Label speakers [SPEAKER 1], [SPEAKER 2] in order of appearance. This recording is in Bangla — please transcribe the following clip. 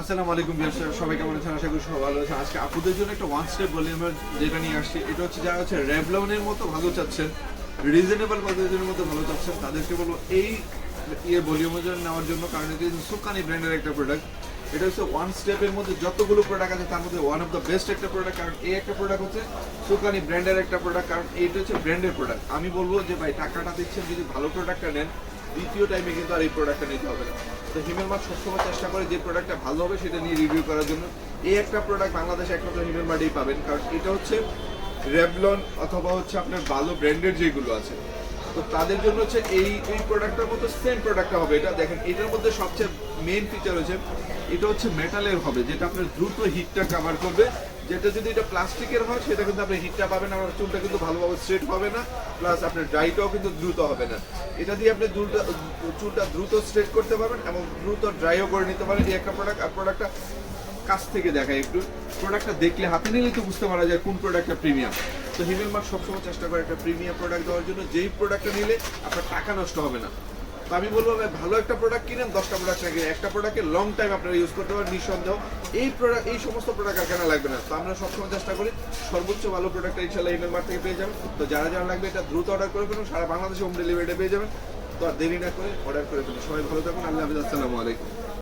[SPEAKER 1] আসসালামু আলাইকুম বিয়ার সবাই কেমন আছেন? আশা করি সবাই ভালো আছেন। আজকে আপুদের জন্য একটা ওয়ান স্টেপ ভলিউমের যেটা নিয়ে আসছি। এটা হচ্ছে যারা হচ্ছে রেভলনের মতো ভালো চাচ্ছেন রিজনেবল বাজেটের মধ্যে ভালো চাচ্ছেন, তাদেরকে বলব এই ইয়ে ভলিউমের জন্য নেওয়ার জন্য, কারণ এটা সুকানি ব্র্যান্ডের একটা প্রোডাক্ট এটা হচ্ছে ওয়ান স্টেপের মধ্যে যতগুলো প্রোডাক্ট আছে, তার মধ্যে ওয়ান অফ দ্য বেস্ট একটা প্রোডাক্ট কারণ এই একটা প্রোডাক্ট হচ্ছে সুকানি ব্র্যান্ডের একটা প্রোডাক্ট কারণ এইটা হচ্ছে ব্র্যান্ডের প্রোডাক্ট আমি বলব যে ভাই, টাকাটা দিচ্ছেন, যদি ভালো প্রোডাক্টটা নেন দ্বিতীয় টাইমে কিন্তু আর এই প্রোডাক্টটা নিতে হবে না। তো হিমেল মাঠ সবসময় চেষ্টা করে যে প্রোডাক্টটা ভালো হবে সেটা নিয়ে রিভিউ করার জন্য। এই একটা প্রোডাক্ট বাংলাদেশে একমাত্র হিমেল মাঠেই পাবেন। কারণ এটা হচ্ছে রেভলন অথবা হচ্ছে আপনার ভালো ব্র্যান্ডের যেগুলো আছে। তো তাদের জন্য হচ্ছে এই এই প্রোডাক্টটার মতো সেম প্রোডাক্টটা হবে। এটা দেখেন, এটার মধ্যে সবচেয়ে মেইন ফিচার হচ্ছে, এটা হচ্ছে মেটালের হবে, যেটা আপনার দ্রুত হিটটা কভার করবে। যেটা যদি এটা প্লাস্টিকের হয়, সেটা কিন্তু আপনি হিটটা পাবেন আমার চুলটা কিন্তু ভালোভাবে স্ট্রেট হবে না প্লাস আপনার ড্রাইটাও কিন্তু দ্রুত হবে না। এটা দিয়ে আপনি চুলটা দ্রুত স্ট্রেট করতে পারবেন এবং দ্রুত ড্রাইও করে নিতে পারেন এই একটা প্রোডাক্ট আর প্রোডাক্টটা কাছ থেকে দেখায় একটু। প্রোডাক্টটা দেখলে হাতে নিলেই তো বুঝতে পারা যায় কোন প্রোডাক্টটা প্রিমিয়াম তো হিমেল মার্ক সবসময় চেষ্টা করে একটা প্রিমিয়াম প্রোডাক্ট দেওয়ার জন্য। যেই প্রোডাক্টটা নিলে আপনার টাকা নষ্ট হবে না। তো আমি বলব, ভাই, ভালো একটা প্রোডাক্ট কিনেন, দশটা প্রোডাক্ট না কিনে একটা প্রোডাক্টে লং টাইম আপনারা ইউজ করতে পারেন, নিঃসন্দেহ। এই প্রোডাক্ট এই সমস্ত প্রোডাক্ট আর কেন লাগবে না। তো আমরা সবসময় চেষ্টা করি, সর্বোচ্চ ভালো প্রোডাক্ট ইনশাল্লাহ হিমেল মার্ক থেকে পেয়ে যাবেন। তো যারা যারা লাগবে, এটা দ্রুত অর্ডার করে ফেলুন। সারা বাংলাদেশে হোম ডেলিভারিটা পেয়ে যাবেন। তো আর দেরি না করে অর্ডার করে ফেলুন। সবাই ভালো থাকুন। আল্লাহ হাফিজ। আসসালামু আলাইকুম।